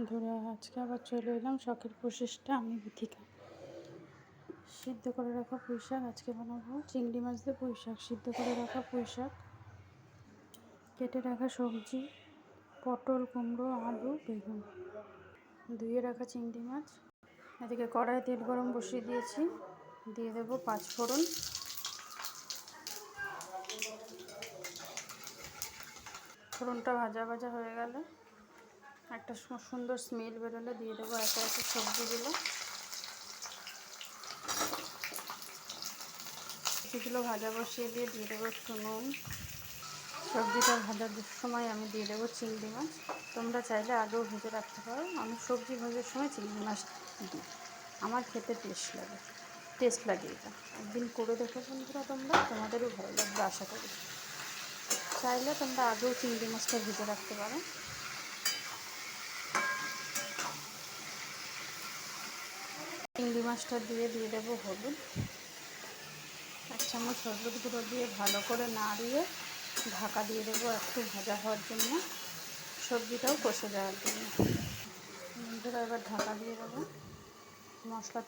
বন্ধুরা আজকে আবার চলে এলাম শখের প্রসেসটা আমি বিথিকা। সিদ্ধ করে রাখা পুঁই শাক আজকে বানাবো চিংড়ি মাছ দিয়ে পুঁই শাক সিদ্ধ করে রাখা পুঁই শাক কেটে রাখা সবজি, পটল, কুমড়ো, আলু, বেগুন। ধুয়ে রাখা চিংড়ি মাছ। এদিকে কড়াই তেল গরম বসিয়ে দিয়েছি। দিয়ে দেবো পাঁচ ফোড়ন। ফোড়নটা ভাজা ভাজা হয়ে গেলে একটা সুন্দর স্মেল বেরোলে দিয়ে দেবো একে একে সবজিগুলো। সবজিগুলো ভাজা বসিয়ে দিয়ে দিয়ে দেবো একটু নুন। সবজিটা ভাজার সময় আমি দিয়ে দেবো চিংড়ি মাছ। তোমরা চাইলে আগেও ভেজে রাখতে পারো। আমি সবজি ভাজার সময় চিংড়ি মাছ দিই। আমার খেতে টেস্ট লাগে। টেস্ট লাগে এটা। একদিন করে দেখো বন্ধুরা তোমরা। তোমাদেরও ভালো লাগবে আশা করি। চাইলে তোমরা আগেও চিংড়ি মাছটা ভেজে রাখতে পারো চিংড়ি মাছটা দিয়ে দিয়ে দেবো হলুদ। এক চামচ হলুদ গুঁড়ো দিয়ে ভালো করে নাড়িয়ে ঢাকা দিয়ে দেবো একটু ভাজা হওয়ার জন্য। সবজিটাও কষে যাওয়ার জন্য। বন্ধুরা, এবার ঢাকা দিয়ে দেবো। মশলা,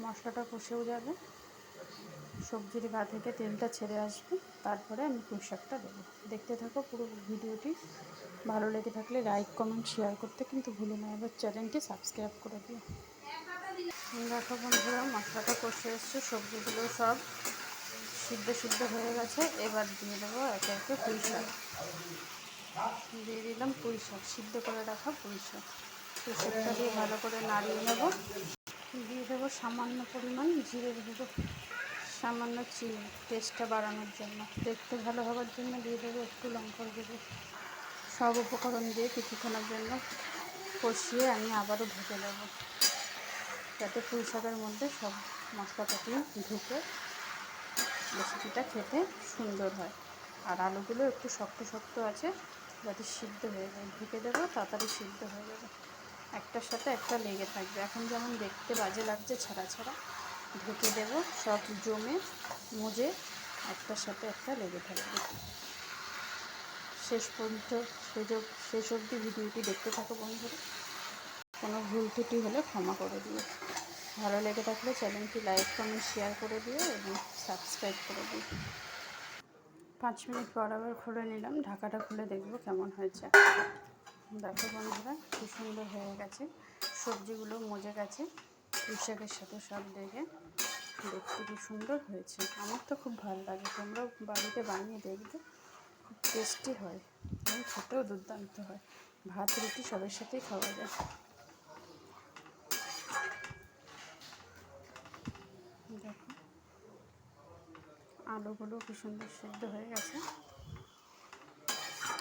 মশলাটা কষেও যাবে। সবজির গা থেকে তেলটা ছেড়ে আসবে। তারপরে আমি পুঁই শাকটা দেবো। দেখতে থাকো পুরো ভিডিওটি। ভালো লেগে থাকলে লাইক, কমেন্ট, শেয়ার করতে কিন্তু ভুলে না। এবার চ্যানেলটি সাবস্ক্রাইব করে দিও। দেখো বন্ধুরা, মশলাটা কষে এসছে, সবজিগুলো সব সিদ্ধ সিদ্ধ হয়ে গেছে। এবার দিয়ে দেবো একে একে পুঁই শাক। দিয়ে দিলাম পুঁই শাক, সিদ্ধ করে রাখা পুঁই শাক। পুঁই শাকটা দিয়ে ভালো করে নাড়িয়ে নেব। দিয়ে দেবো সামান্য পরিমাণ জিরে গুঁড়ো, সামান্য চিনি টেস্টটা বাড়ানোর জন্য। দেখতে ভালো হওয়ার জন্য দিয়ে দেবো একটু লঙ্কার গুঁড়ো। সব উপকরণ দিয়ে কিছুক্ষণের জন্য কষিয়ে আমি আবারও ঢেকে দেবো যাতে পুঁই শাকের মধ্যে সব মশলাপাতি ঢুকে রেসিপিটা খেতে সুন্দর হয়। আর আলুগুলো একটু শক্ত শক্ত আছে, যাতে সিদ্ধ হয়ে যায়। ঢেকে দেবো, তাড়াতাড়ি সিদ্ধ হয়ে যাবে। একটার সাথে একটা লেগে থাকবে। এখন যেমন দেখতে বাজে লাগছে, ছাড়া ছাড়া ঢেকে দেবো। সব জমে, মজে একটার সাথে একটা লেগে থাকবে। শেষ পর্যন্ত, শেষ শেষ অবধি ভিডিওটি দেখতে থাকো বন্ধুরা। কোনো ভুল ত্রুটি হলে ক্ষমা করে দিও। ভালো লেগে থাকলে চ্যানেলটি লাইক, কমেন্ট শেয়ার করে দিও এবং সাবস্ক্রাইব করে দিও। পাঁচ মিনিট পর আবার খুলে নিলাম। ঢাকাটা খুলে দেখব কেমন হয়েছে। দেখো বন্ধুরা খুব সুন্দর হয়ে গেছে। সবজিগুলো মজে গেছে। পুঁশাকের সাথে সব দেখে দেখতে কি সুন্দর হয়েছে। আমার তো খুব ভালো লাগে। তোমরাও বাড়িতে বানিয়ে দেখবে, খুব টেস্টি হয়। এবং খেতেও দুর্দান্ত হয়। ভাত, রুটি সবের সাথেই খাওয়া যায় দেখো আলুগুলো কি সুন্দর সিদ্ধ হয়ে গেছে।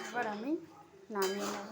এবার আমি নামিয়ে নেব।